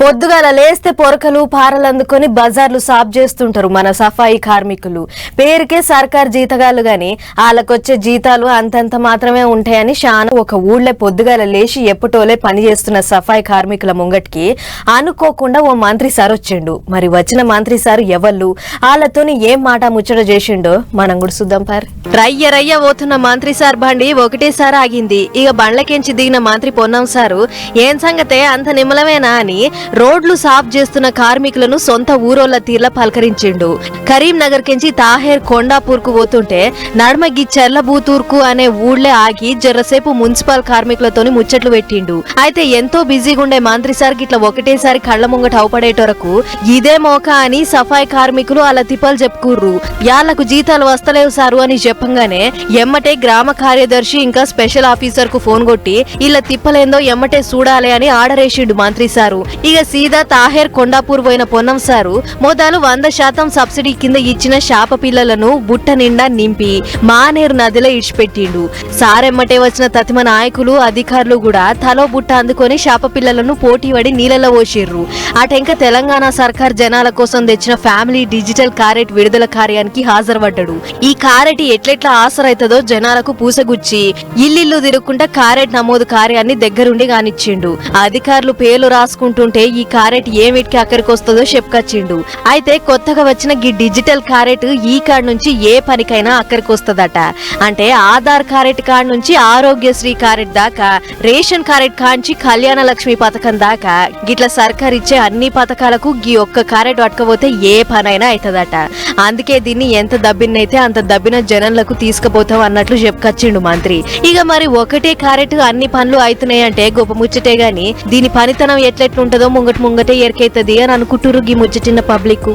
పొద్దుగాల లేస్తే పొరకలు పారలు అందుకొని బజార్లు సాఫ్ చేస్తుంటారు మన సఫాయి కార్మికులు. పేరుకే సర్కార్ జీతగాళ్ళు గాని వాళ్ళకొచ్చే జీతాలు అంతంత మాత్రమే ఉంటాయని షాను ఒక ఊళ్ళో పొద్దుగాల లేచి ఎప్పటోలే పని చేస్తున్న సఫాయి కార్మికుల ముంగటికి అనుకోకుండా ఓ మంత్రి సార్ వచ్చిండు. మరి వచ్చిన మంత్రి సార్ ఎవళ్ళు? వాళ్ళతోని ఏం మాట ముచ్చట చేసిండో మనం కూడా చూద్దాం పార్. రయ్య రయ్య పోతున్న మంత్రి సార్ బండి ఒకటేసారి ఆగింది. ఇక బండ్లకించి దిగిన మంత్రి పొన్నాం సారు ఏం సంగతే? అంత నిమ్మలమేనా? అని రోడ్లు సాఫ్ చేస్తున్న కార్మికులను సొంత ఊరోళ్ళ తీర్ల పలకరించిండు. కరీంనగర్ కించి తాహేర్ కొండాపూర్కు పోతుంటే నడమగి చెర్లబూతూర్కు అనే ఊళ్ళే ఆగి జర్రసేపు మున్సిపల్ కార్మికులతోని ముచ్చట్లు పెట్టిండు. అయితే ఎంతో బిజీగా ఉండే మంత్రి సార్ గిట్ల ఒకటేసారి కళ్ళ ముంగట అవపడేటరకు ఇదే మోక అని సఫాయి కార్మికులు అలా తిప్పలు చెప్పుకుర్రు. యాళ్ళకు జీతాలు వస్తలేవు సారు అని చెప్పంగానే ఎమ్మటే గ్రామ కార్యదర్శి ఇంకా స్పెషల్ ఆఫీసర్కు ఫోన్ కొట్టి ఇలా తిప్పలేందో ఎమ్మటే చూడాలి అని ఆర్డర్ వేసిండు మంత్రి సారు. ఇక సీదా తాహేర్ కొండాపూర్ పోయిన పొన్నం సారు మొదలు వంద శాతం సబ్సిడీ కింద ఇచ్చిన శాప పిల్లలను బుట్ట నిండా నింపి మానేరు నదిలో ఇడిచిపెట్టిండు. సారెమ్మటే వచ్చిన తతిమ నాయకులు అధికారులు కూడా తలో బుట్ట అందుకొని శాప పిల్లలను పోటీ పడి నీళ్ళలో పోసిర్రు. అటెంక తెలంగాణ సర్కార్ జనాల కోసం తెచ్చిన ఫ్యామిలీ డిజిటల్ కారెట్ విడుదల కార్యానికి హాజరుపడ్డాడు. ఈ కారెట్ ఎట్లెట్లా ఆసరైతుందో జనాలకు పూసగుచ్చి ఇల్లిల్లు తిరుగుకుంటా కారెట్ నమోదు కార్యాన్ని దగ్గరుండి కానిచ్చిండు. అధికారులు పేర్లు రాసుకుంటుంటే ఈ కారెట్ ఏమిటికి అక్కడికి వస్తుందో చెప్పుకొచ్చిండు. అయితే కొత్తగా వచ్చిన ఈ డిజిటల్ కారెట్ ఈ కార్డ్ నుంచి ఏ పనికైనా అక్కడికి వస్తుందట. అంటే ఆధార్ కారెట్ కార్డ్ నుంచి ఆరోగ్యశ్రీ కారెట్ దాకా రేషన్ కారెట్ కాంచి కళ్యాణ లక్ష్మి పథకం దాకా గిట్ల సర్కార్ ఇచ్చే అన్ని పథకాలకు గీ ఒక్క కారెట్ పట్టుకపోతే ఏ పనైనా అవుతుందట అందుకే దీన్ని ఎంత దబ్బినైతే అంత దబ్బిన జనంలకు తీసుకుపోతాం అన్నట్లు చెప్పుకొచ్చిండు మంత్రి. ఇక మరి ఒకటే కారెట్ అన్ని పనులు అవుతున్నాయంటే గొప్ప ముచ్చటే గాని దీని పనితనం ఎట్లెట్లుంటుందో ముంగట ముంగటే ఎరికైతది అని అనుకుంటురు ఈ ముచ్చటిన పబ్లిక్